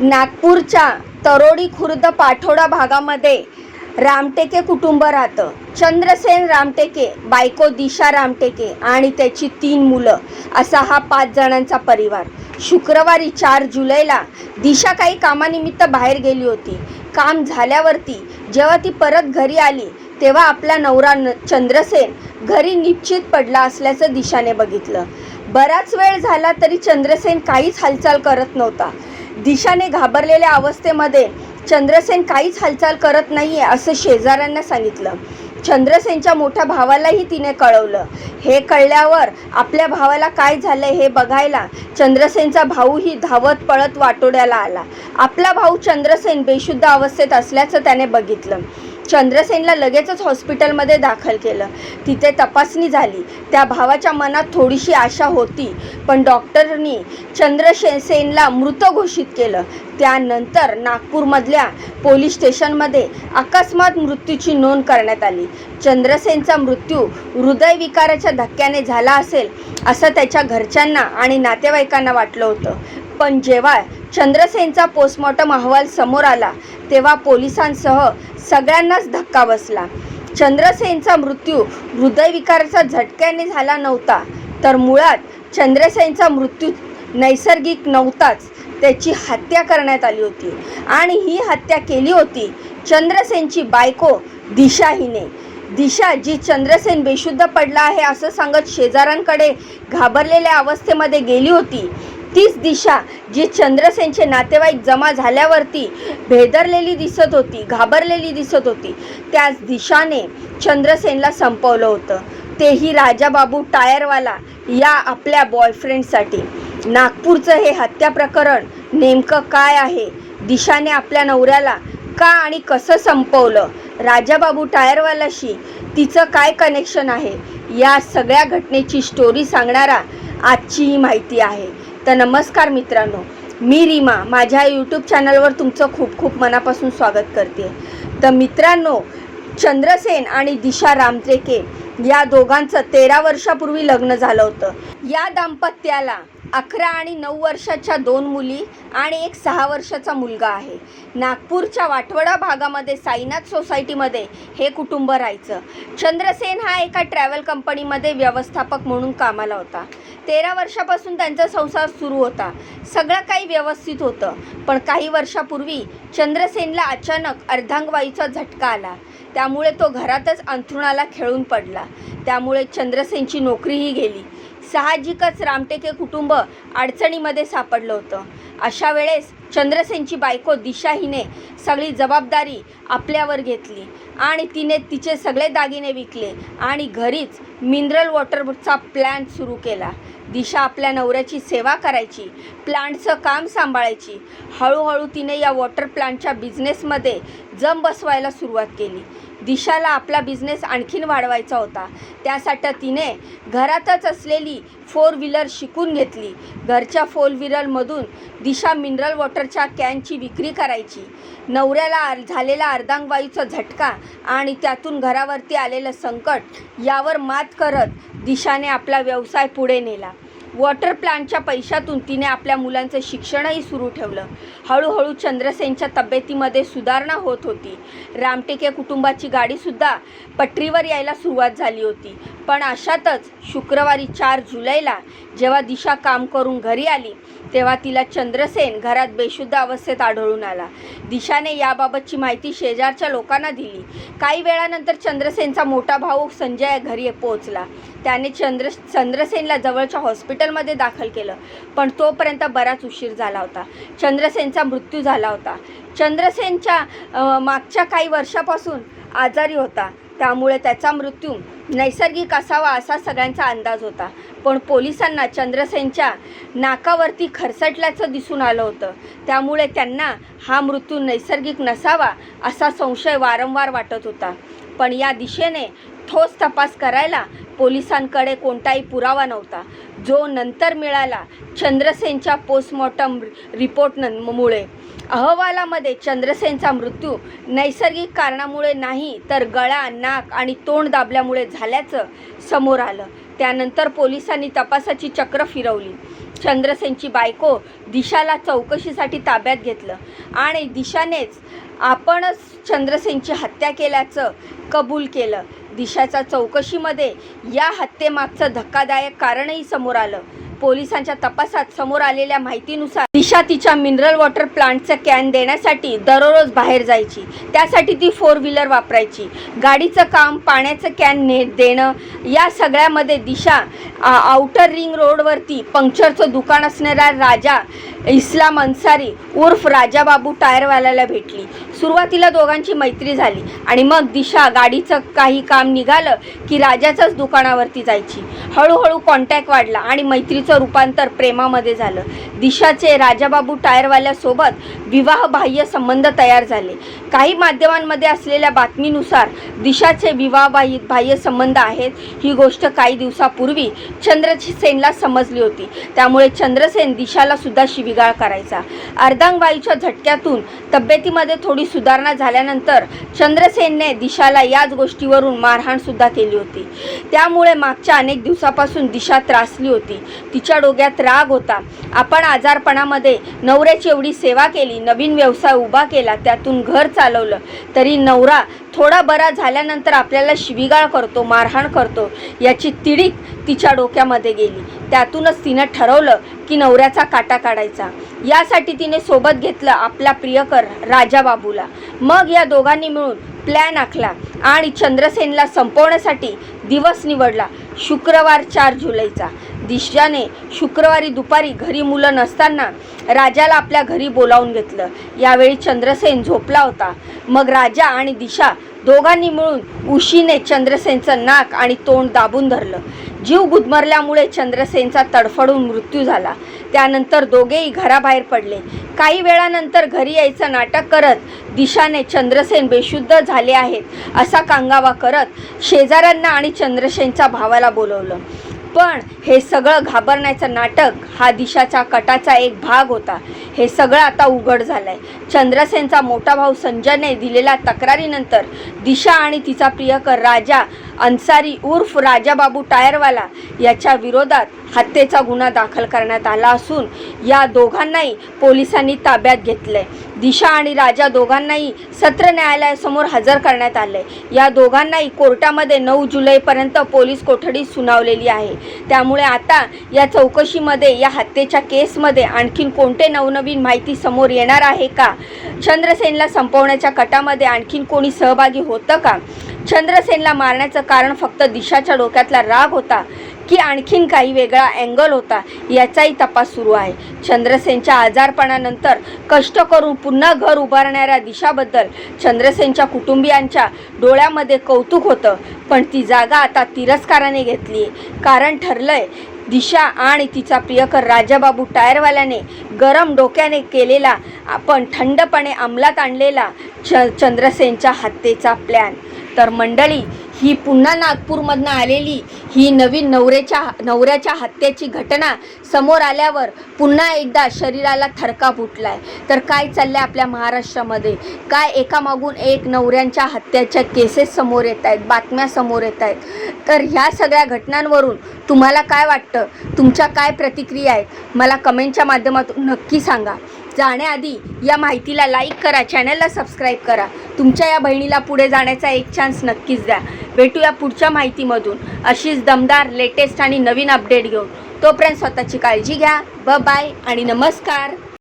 नागपूरच्या तरोडी खुर्द पाठोडा भागामध्ये रामटेके कुटुंब राहतं. चंद्रसेन रामटेके बायको दिशा रामटेके आणि त्याची तीन मुलं असा हा पाच जणांचा परिवार. शुक्रवारी चार जुलैला दिशा काही कामानिमित्त बाहेर गेली होती. काम झाल्यावरती जेव्हा ती परत घरी आली तेव्हा आपला नवरा न चंद्रसेन घरी निश्चित पडला असल्याचं दिशाने बघितलं. बराच वेळ झाला तरी चंद्रसेन काहीच हालचाल करत नव्हता. दिशाने घाबरलेल्या अवस्थेमध्ये चंद्रसेन काहीच हालचाल करत नाही आहे असं शेजाऱ्यांना सांगितलं. चंद्रसेनच्या मोठ्या भावालाही तिने कळवलं. हे कळल्यावर आपल्या भावाला काय झालं हे बघायला चंद्रसेनचा भाऊही धावत पळत वाटोड्याला आला. आपला भाऊ चंद्रसेन बेशुद्ध अवस्थेत असल्याचं त्याने बघितलं. चंद्रसेनला लगेचच हॉस्पिटलमध्ये दाखल केलं. तिथे तपासणी झाली. त्या भावाच्या मनात थोडीशी आशा होती पण डॉक्टरनी चंद्रसेनला मृत घोषित केलं. त्यानंतर नागपूरमधल्या पोलीस स्टेशनमध्ये अकस्मात मृत्यूची नोंद करण्यात आली. चंद्रसेनचा मृत्यू हृदयविकाराच्या धक्क्याने झाला असेल असं त्याच्या घरच्यांना आणि नातेवाईकांना वाटलं होतं. पण जेव्हा चंद्रसेनचा पोस्टमॉर्टम अहवाल समोर आला तेव्हा पोलिसांसह सगळ्यांनाच धक्का बसला. चंद्रसेनचा मृत्यू हृदयविकाराच्या झटक्याने झाला नव्हता तर मुळात चंद्रसेनचा मृत्यू नैसर्गिक नव्हताच त्याची हत्या करण्यात आली होती. आणि ही हत्या केली होती चंद्रसेनची बायको दिशा हिने दिशा जी चंद्रसेन बेशुद्ध पडला आहे असं सांगत शेजाऱ्यांकडे घाबरलेल्या अवस्थेमध्ये गेली होती. तीच दिशा जी चंद्रसेनचे नातेवाईक जमा झाल्यावरती भेदरलेली दिसत होती घाबरलेली दिसत होती त्याच दिशाने चंद्रसेनला संपवलं होतं. तेही राजाबाबू टायरवाला या आपल्या बॉयफ्रेंडसाठी नागपूरचं हे हत्या प्रकरण नेमकं काय आहे? दिशाने आपल्या नवऱ्याला का आणि कसं संपवलं? राजाबाबू टायरवालाशी तिचं काय कनेक्शन आहे? या सगळ्या घटनेची स्टोरी सांगणारा आजची ही माहिती आहे. तर नमस्कार मित्रांनो मी रीमा. माझ्या यूट्यूब चॅनलवर तुमचं खूप खूप मनापासून स्वागत करते. तर मित्रांनो चंद्रसेन आणि दिशा रामटेके या दोघांचं तेरा वर्षापूर्वी लग्न झालं होतं. या दाम्पत्याला अकरा आणि नऊ वर्षाच्या दोन मुली आणि एक सहा वर्षाचा मुलगा आहे. नागपूरच्या वाटवडा भागामध्ये साईनाथ सोसायटीमध्ये हे कुटुंब राहायचं. चंद्रसेन हा एका ट्रॅव्हल कंपनीमध्ये व्यवस्थापक म्हणून कामाला होता. तेरा वर्षापासून त्यांचा संसार सुरू होता. सगळं काही व्यवस्थित होतं. पण काही वर्षापूर्वी चंद्रसेनला अचानक अर्धांगवायूचा झटका आला. त्यामुळे तो घरातच अंथरुणाला खेळून पडला. त्यामुळे चंद्रसेनची नोकरीही गेली. साहजिकच रामटेके कुटुंब अडचणीमध्ये सापडलं होतं. अशा वेळेस चंद्रसेनची बायको दिशा हिने सगळी जबाबदारी आपल्यावर घेतली आणि तिने तिचे सगळे दागिने विकले आणि घरीच मिनरल वॉटरचा प्लॅन सुरू केला. दिशा आपल्या नवऱ्याची सेवा करायची प्लांटचं काम सांभाळायची. हळूहळू तिने या वॉटर प्लांटच्या बिझनेसमध्ये जम बसवायला सुरुवात केली. दिशाला आपला बिझनेस आणखीन वाढवायचा होता. त्यासाठी तिने घरातच असलेली फोर व्हीलर शिकून घेतली. घरच्या फोर व्हीलरमधून दिशा मिनरल वॉटरच्या कॅनची विक्री करायची. नवऱ्याला झालेला अर्धांगवायूचा झटका आणि त्यातून घरावरती आलेलं संकट यावर मात करत दिशाने आपला व्यवसाय पुढे नेला. वॉटर प्लांटच्या पैशातून तिने आपल्या मुलांचं शिक्षणही सुरू ठेवलं. हळूहळू चंद्रसेनच्या तब्येतीमध्ये सुधारणा होत होती. रामटेके कुटुंबाची गाडीसुद्धा पटरीवर यायला सुरुवात झाली होती. पण अशातच शुक्रवारी चार जुलैला जेव्हा दिशा काम करून घरी आली तेव्हा तिला चंद्रसेन घरात बेशुद्ध अवस्थेत आढळून आला. दिशाने याबाबतची माहिती शेजारच्या लोकांना दिली. काही वेळानंतर चंद्रसेनचा मोठा भाऊ संजय घरी पोहोचला. त्याने चंद्र चंद्रसेनला जवळच्या हॉस्पिटलमध्ये दाखल केलं पण तोपर्यंत बराच उशीर झाला होता. चंद्रसेनचा मृत्यू झाला होता. चंद्रसेनच्या मागच्या काही वर्षापासून आजारी होता. त्यामुळे त्याचा मृत्यू नैसर्गिक असावा असा सगळ्यांचा अंदाज होता. पण पोलिसांना चंद्रसेनच्या नाकावरती खरसटल्याचं दिसून आलं होतं. त्यामुळे त्यांना हा मृत्यू नैसर्गिक नसावा असा संशय वारंवार वाटत होता. पण या दिशेने ठोस तपास करायला पोलिसांकडे कोणताही पुरावा नव्हता. जो नंतर मिळाला चंद्रसेनच्या पोस्टमॉर्टम रिपोर्टमुळे अहवालामध्ये चंद्रसेनचा मृत्यू नैसर्गिक कारणामुळे नाही तर गळा नाक आणि तोंड दाबल्यामुळे झाल्याचं समोर आलं. त्यानंतर पोलिसांनी तपासाची चक्र फिरवली. चंद्रसेनची बायको दिशाला चौकशीसाठी ताब्यात घेतलं आणि दिशानेच आपणच चंद्रसेनची हत्या केल्याचं कबूल केलं. दिशाच्या चौकशीमध्ये या हत्येमागचं धक्कादायक कारणही समोर आलं. पोलिसांच्या तपासात समोर आलेल्या माहितीनुसार दिशा तिच्या मिनरल वॉटर प्लांटचं कॅन देण्यासाठी दररोज बाहेर जायची. त्यासाठी ती फोर व्हीलर वापरायची. गाडीचं काम पाण्याचं कॅन ने देणं या सगळ्यामध्ये दिशा आउटर रिंग रोडवरती पंक्चरचं दुकान असणारा राजा इस्लाम अन्सारी उर्फ राजाबाबू टायरवाल्याला भेटली. सुरुवातीला दोघांची मैत्री झाली आणि मग दिशा गाडीचं काही काम निघालं की राजाच्याच दुकानावरती जायची. हळूहळू कॉन्टॅक्ट वाढला आणि मैत्रीचं रूपांतर प्रेमामध्ये झालं. दिशाचे राजाबाबू टायरवाल्यासोबत विवाहबाह्य संबंध तयार झाले. काही माध्यमांमध्ये असलेल्या बातमीनुसार दिशाचे विवाहबाह्य बाह्य संबंध आहेत ही गोष्ट काही दिवसापूर्वी चंद्रसेनला समजली होती. त्यामुळे चंद्रसेन दिशाला सुद्धा शिविगाळ करायचा. अर्धांगवायूच्या झटक्यातून तब्येतीमध्ये थोडी सुधारणा झाल्यानंतर चंद्रसेनने दिशाला याच गोष्टीवरून मारहाणसुद्धा केली होती. त्यामुळे मागच्या अनेक दिवसापासून दिशा त्रासली होती. तिच्या डोक्यात राग होता. आपण आजारपणामध्ये नवऱ्याची एवढी सेवा केली नवीन व्यवसाय उभा केला त्यातून घर चालवलं तरी नवरा थोडा बरा झाल्यानंतर आपल्याला शिविगाळ करतो मारहाण करतो याची तिडीक तिच्या डोक्यामध्ये गेली. त्यातूनच तिनं ठरवलं की नवऱ्याचा काटा काढायचा. यासाठी तिने सोबत घेतलं आपला प्रियकर राजाबाबूला. मग या दोघांनी मिळून प्लॅन आखला आणि चंद्रसेनला संपवण्यासाठी दिवस निवडला शुक्रवार चार जुलैचा. दिशाने शुक्रवारी दुपारी घरी मुलं नसताना राजाला आपल्या घरी बोलावून घेतलं. यावेळी चंद्रसेन झोपला होता. मग राजा आणि दिशा दोघांनी मिळून उशीने चंद्रसेनचं नाक आणि तोंड दाबून धरलं. जीव गुदमरल्यामुळे चंद्रसेनचा तडफडून मृत्यू झाला. त्यानंतर दोघेही घराबाहेर पडले. काही वेळानंतर घरी यायचं नाटक करत दिशाने चंद्रसेन बेशुद्ध झाले आहेत असा कांगावा करत शेजाऱ्यांना आणि चंद्रसेनच्या भावाला बोलवलं. पण हे सगळं घाबरण्याचं नाटक हा दिशाच्या कटाचा एक भाग होता. हे सगळं आता उघड झालं आहे चंद्रसेनचा मोठा भाऊ संजयने दिलेल्या तक्रारीनंतर दिशा आणि तिचा प्रियकर राजा अन्सारी उर्फ राजाबाबू टायरवाला याच्या विरोधात हत्येचा गुन्हा दाखल करण्यात आला असून या दोघांनाही पोलिसांनी ताब्यात घेतलं आहे दिशा आणि राजा दोघांनाही सत्र न्यायालयासमोर हजर करण्यात आले या दोघांनाही कोर्टामध्ये नऊ जुलैपर्यंत पोलीस कोठडी सुनावलेली आहे. त्यामुळे आता या चौकशीमध्ये या हत्येच्या केसमध्ये आणखीन कोणते नवनवीन माहिती समोर येणार आहे का? चंद्रसेनला संपवण्याच्या कटामध्ये आणखीन कोणी सहभागी होतं का? चंद्रसेनला मारण्याचं कारण फक्त दिशाच्या डोक्यातला राग होता. की आणखीन काही वेगळा अँगल होता याचाही तपास सुरू आहे. चंद्रसेनच्या आजारपणानंतर कष्ट करून पुन्हा घर उभारणाऱ्या दिशाबद्दल चंद्रसेनच्या कुटुंबियांच्या डोळ्यामध्ये कौतुक होतं पण ती जागा आता तिरस्काराने घेतली आहे कारण ठरलंय दिशा आणि तिचा प्रियकर राजाबाबू टायरवाल्याने गरम डोक्याने केलेला आपण थंडपणे अंमलात आणलेला च चंद्रसेनच्या हत्येचा प्लॅन तर मंडळी ही पुन्हा नागपूरमधनं आलेली ही नवीन नवऱ्याच्या नवऱ्याच्या हत्येची घटना समोर आल्यावर पुन्हा एकदा शरीराला थरकाप उठलाय. तर काय चाललंय आपल्या महाराष्ट्रामध्ये? काय एकामागून एक नवऱ्यांच्या हत्याच्या केसेस समोर येत आहेत बातम्या समोर येत आहेत तर ह्या सगळ्या घटनांवरून तुम्हाला काय वाटतं? तुमच्या काय प्रतिक्रिया आहेत? मला कमेंटच्या माध्यमातून नक्की सांगा. जाण्याआधी या माहितीला लाईक करा चॅनलला सबस्क्राईब करा. तुमच्या या बहिणीला पुढे जाण्याचा एक चान्स नक्कीच द्या. भेटूया पुढच्या माहितीमधून. अशीच दमदार लेटेस्ट आणि नवीन अपडेट घेऊन. तोपर्यंत स्वतःची काळजी घ्या. ब बाय आणि नमस्कार.